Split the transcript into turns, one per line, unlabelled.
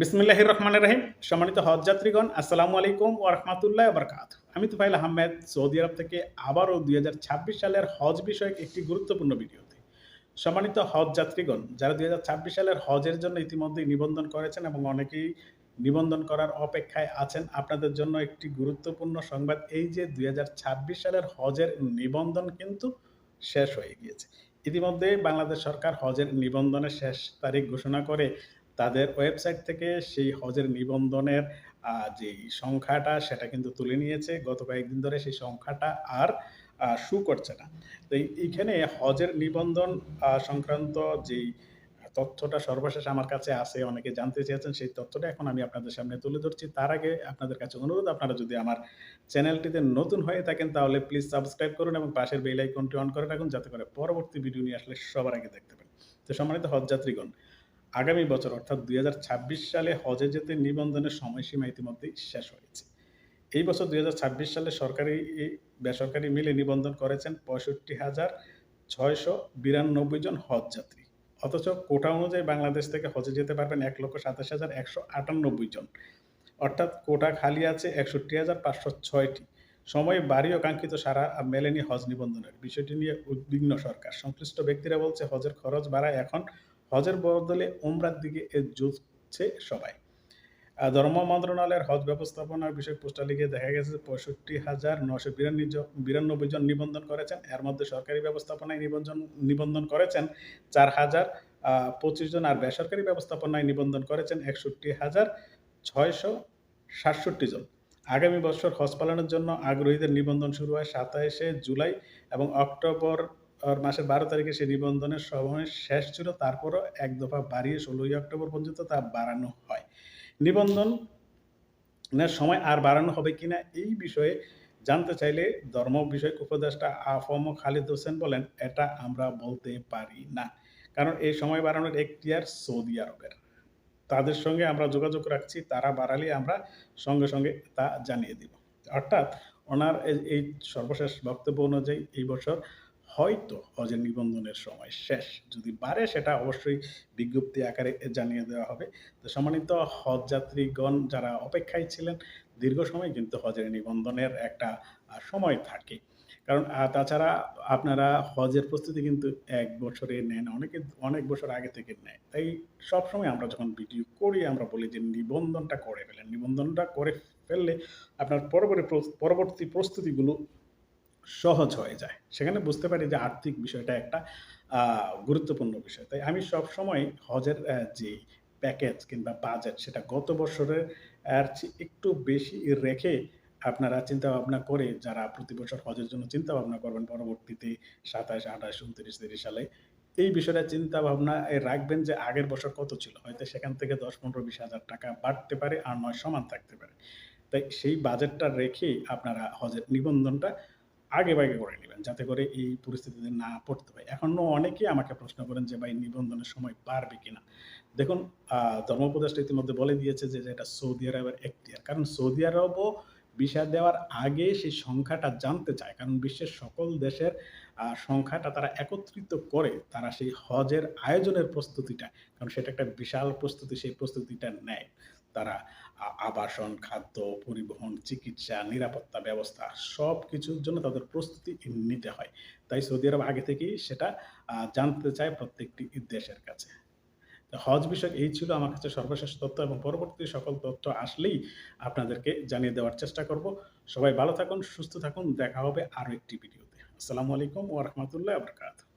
বিসমিল্লাহির রহমানির রহিম। সম্মানিত হজ যাত্রীগণ আসসালামু আলাইকুম ও রহমাতুল্লাহ বরকাত আমি তুফাইল আহমেদ, সৌদি আরব থেকে আবারও দুই হাজার ছাব্বিশ সালের হজ বিষয়ক একটি গুরুত্বপূর্ণ ভিডিওতে। সম্মানিত হজ যাত্রীগণ যারা দু হাজার ছাব্বিশ সালের হজের জন্য ইতিমধ্যেই নিবন্ধন করেছেন এবং অনেকেই নিবন্ধন করার অপেক্ষায় আছেন, আপনাদের জন্য একটি গুরুত্বপূর্ণ সংবাদ, এই যে দুই হাজার ছাব্বিশ সালের হজের নিবন্ধন কিন্তু শেষ হয়ে গিয়েছে। ইতিমধ্যে বাংলাদেশ সরকার হজের নিবন্ধনের শেষ তারিখ ঘোষণা করে তাদের ওয়েবসাইট থেকে সেই হজের নিবন্ধনের যে সংখ্যাটা, সেটা কিন্তু তুলে নিয়েছে। গত কয়েকদিন ধরে সেই সংখ্যাটা আর শু করছে না। তো এইখানে হজের নিবন্ধন সংক্রান্ত যেই তথ্যটা সর্বশেষ আমার কাছে আছে, অনেকে জানতে চেয়েছেন, সেই তথ্যটা এখন আমি আপনাদের সামনে তুলে ধরছি। তার আগে আপনাদের কাছে অনুরোধ, আপনারা যদি আমার চ্যানেলটিতে নতুন হয়ে থাকেন, তাহলে প্লিজ সাবস্ক্রাইব করুন এবং পাশের বেল আইকনটি অন করে রাখুন, যাতে করে পরবর্তী ভিডিও নিয়ে আসলে সবার আগে দেখতে পান। তো সম্মানিত হজ যাত্রীগণ আগামী বছর, অর্থাৎ দুই হাজার ছাব্বিশ সালে হজে যেতে নিবন্ধনের সময়সীমা ইতিমধ্যেই শেষ হয়েছে। এই বছর দু হাজার ছাব্বিশ সালে সরকারি বেসরকারি মিলে নিবন্ধন করেছেন পঁয়ষট্টি হাজার ছয়শো বিরানব্বই জন হজ যাত্রী। অথচ কোটা অনুযায়ী বাংলাদেশ থেকে হজে যেতে পারবেন এক লক্ষ সাতাশ হাজার একশো আটানব্বই জন। অর্থাৎ কোটা খালি আছে একষট্টি হাজার পাঁচশো ছয়টি। সময় বাড়িও কাঙ্ক্ষিত সারা মেলেনি হজ নিবন্ধনের। বিষয়টি নিয়ে উদ্বিগ্ন সরকার। সংশ্লিষ্ট ব্যক্তিরা বলছে, হজের খরচ বাড়ায় এখন হজের বদলে উমরার দিকে ঝুঁকছে সবাই। ধর্ম মন্ত্রণালয়ের হজ ব্যবস্থাপনার বিষয় পোস্টার লিখে দেখা গেছে পঁয়ষট্টি হাজার নশো বিরানব্বই জন নিবন্ধন করেছেন। এর মধ্যে সরকারি ব্যবস্থাপনায় নিবন্ধন নিবন্ধন করেছেন চার হাজার পঁচিশ জন আর বেসরকারি ব্যবস্থাপনায় নিবন্ধন করেছেন একষট্টি হাজার ছয়শো সাতষট্টি জন। আগামী বছর হজ পালনের জন্য আগ্রহীদের নিবন্ধন শুরু হয় সাতাইশে জুলাই এবং অক্টোবর আর মাসের বারো তারিখে সেই নিবন্ধনের সময় শেষ ছিল, তারপরও এক দফা বাড়িয়ে ষোলোই অক্টোবর পর্যন্ত তা বাড়ানো হয়। নিবন্ধন সময় আর বাড়ানো হবে কিনা এই বিষয়ে জানতে চাইলে ধর্ম বিষয়ক উপদেষ্টা আফম খালিদ হোসেন বলেন, এটা আমরা বলতে পারি না। কারণ এই সময় বাড়ানোর এখতিয়ার সৌদি আরবের। তাদের সঙ্গে আমরা যোগাযোগ রাখছি, তারা বাড়ালে আমরা সঙ্গে সঙ্গে তা জানিয়ে দিব। অর্থাৎ ওনার এই সর্বশেষ বক্তব্য অনুযায়ী এই বছর হয়তো হজের নিবন্ধনের সময় শেষ। যদি বাড়ে সেটা অবশ্যই বিজ্ঞপ্তি আকারে জানিয়ে দেওয়া হবে। তো সম্মানিত হজ যাত্রীগণ যারা অপেক্ষায় ছিলেন, দীর্ঘ সময় কিন্তু হজের নিবন্ধনের একটা সময় থাকে। কারণ তাছাড়া আপনারা হজের প্রস্তুতি কিন্তু এক বছরে নেন, অনেকে, অনেক বছর আগে থেকে নেয়। তাই সবসময় আমরা যখন ভিডিও করি, আমরা বলি যে নিবন্ধনটা করে ফেলেন। নিবন্ধনটা করে ফেললে আপনার পরবর্তী পরবর্তী প্রস্তুতিগুলো সহজ হয়ে যায়। সেখানে বুঝতে পারি যে আর্থিক বিষয়টা একটা গুরুত্বপূর্ণ বিষয়। তাই আমি সব সময় হজের যে প্যাকেজ কিংবা বাজেট সেটা গত বছরের, আর একটু বেশি রেখে আপনারা চিন্তা ভাবনা করে যারা প্রতি বছর হজের জন্য চিন্তা ভাবনা করবেন, পরবর্তীতে সাতাশ, আঠাশ, উনত্রিশ, তিরিশ সালে, এই বিষয়টা চিন্তা ভাবনা রাখবেন যে আগের বছর কত ছিল। হয়তো সেখান থেকে দশ, পনেরো, বিশ হাজার টাকা বাড়তে পারে আর নয়, সমান থাকতে পারে। তাই সেই বাজেটটা রেখে আপনারা হজের নিবন্ধনটা আগে ভাগে করে নেবেন যাতে করে এই পরিস্থিতিতে না পড়তে হয়। এখনও অনেকেই আমাকে প্রশ্ন করেন যে, ভাই, নিবন্ধনের সময় বাড়বে কিনা? দেখুন ধর্ম উপদেষ্টা ইতিমধ্যে বলে দিয়েছে যে এটা সৌদি আরবের এখতিয়ার। কারণ সৌদি আরবও ভিসা দেওয়ার আগে সেই সংখ্যাটা জানতে চায়। কারণ বিশ্বের সকল দেশের সংখ্যাটা তারা একত্রিত করে তারা সেই হজের আয়োজনের প্রস্তুতিটা, কারণ সেটা একটা বিশাল প্রস্তুতি, সেই প্রস্তুতিটা নেয় তারা। আবাসন, খাদ্য, পরিবহন, চিকিৎসা, নিরাপত্তা ব্যবস্থা সব কিছুর জন্য তাদের প্রস্তুতি নিতে হয়। তাই সৌদি আরব আগে থেকেই সেটা জানতে চায় প্রত্যেকটি দেশের কাছে। হজ বিষয়ক এই ছিল আমার কাছে সর্বশেষ তথ্য এবং পরবর্তী সকল তথ্য আসলেই আপনাদেরকে জানিয়ে দেওয়ার চেষ্টা করব। সবাই ভালো থাকুন, সুস্থ থাকুন, দেখা হবে আরও একটি ভিডিওতে। আসসালামু আলাইকুম ওয়া রাহমাতুল্লাহি ওয়া বারাকাতুহু।